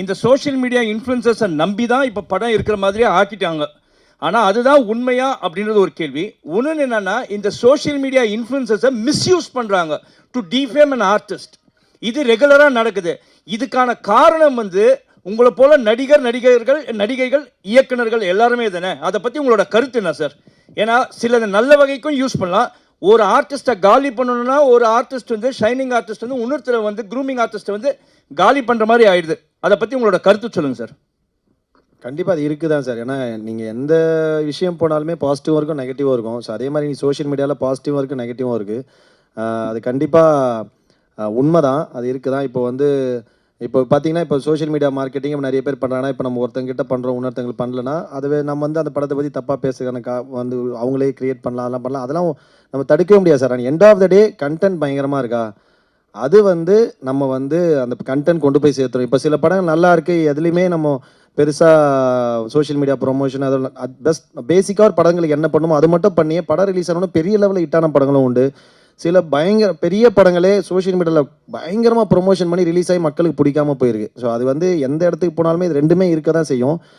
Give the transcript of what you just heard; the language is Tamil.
இந்த சோஷியல் மீடியா இன்ஃப்ளூயன்சர்ஸை நம்பி தான் இப்போ படம் இருக்கிற மாதிரியே ஆக்கிட்டாங்க. ஆனால் அதுதான் உண்மையா அப்படின்றது ஒரு கேள்வி. ஒன்று என்னன்னா இந்த சோஷியல் மீடியா இன்ஃப்ளூன்சர்ஸை மிஸ்யூஸ் பண்ணுறாங்க டு டிஃபேம் அன் ஆர்டிஸ்ட் இது ரெகுலராக நடக்குது. இதுக்கான காரணம் வந்து உங்களை போல நடிகர் நடிகர்கள் நடிகைகள் இயக்குனர்கள் எல்லாருமே தானே? அதை பற்றி உங்களோட கருத்து என்ன சார் ஏன்னா சிலது நல்ல வகைக்கும் யூஸ் பண்ணலாம். ஒரு ஆர்டிஸ்ட்டை காலி பண்ணணும்னா ஒரு ஆர்டிஸ்ட் வந்து ஷைனிங் ஆர்டிஸ்ட் வந்து இன்னொருத்தரை வந்து க்ரூமிங் ஆர்டிஸ்ட்டை வந்து காலி பண்ணுற மாதிரி ஆயிடுது. அதை பற்றி உங்களோட கருத்து சொல்லுங்கள் சார் கண்டிப்பாக அது இருக்குது தான் சார் ஏன்னா நீங்கள் எந்த விஷயம் போனாலுமே பாசிட்டிவாக இருக்கும் நெகட்டிவாக இருக்கும். ஸோ அதே மாதிரி நீங்கள் சோஷியல் மீடியாவில் பாசிட்டிவாக இருக்குது நெகட்டிவாக இருக்குது அது கண்டிப்பாக உண்மை தான் அது இருக்குது தான் இப்போ வந்து இப்போ பார்த்தீங்கன்னா இப்போ சோஷியல் மீடியா மார்க்கெட்டிங் நிறைய பேர் பண்ணுறாங்கன்னா இப்போ நம்ம ஒருத்தங்கிட்ட பண்ணுறோம் இன்னொருத்தங்களுக்கு பண்ணலன்னா அதுவே நம்ம வந்து அந்த படத்தை பற்றி தப்பாக பேசுகிறதுக்கான கா வந்து அவங்களே கிரியேட் பண்ணலாம் அதெல்லாம் பண்ணலாம். அதெல்லாம் நம்ம தடுக்கவே முடியாது sir end of the day content பயங்கரமாக இருக்கா? அது வந்து நம்ம வந்து அந்த கண்டென்ட் கொண்டு போய் சேர்த்துறோம். இப்போ சில படங்கள் நல்லா இருக்குது எதுலேயுமே நம்ம பெருசாக சோஷியல் மீடியா ப்ரொமோஷன் அதெல்லாம் பெஸ்ட் பேசிக்காக ஒரு படங்களுக்கு என்ன பண்ணுமோ அது மட்டும் பண்ணியே படம் ரிலீஸ் ஆனோன்னு பெரிய லெவலில் ஹிட்டான படங்களும் உண்டு. சில பயங்கர பெரிய படங்களே சோஷியல் மீடியாவில் பயங்கரமாக ப்ரொமோஷன் பண்ணி ரிலீஸ் ஆகி மக்களுக்கு பிடிக்காம போயிருக்கு. ஸோ அது வந்து எந்த இடத்துக்கு போனாலுமே இது ரெண்டுமே இருக்க தான் செய்யும்.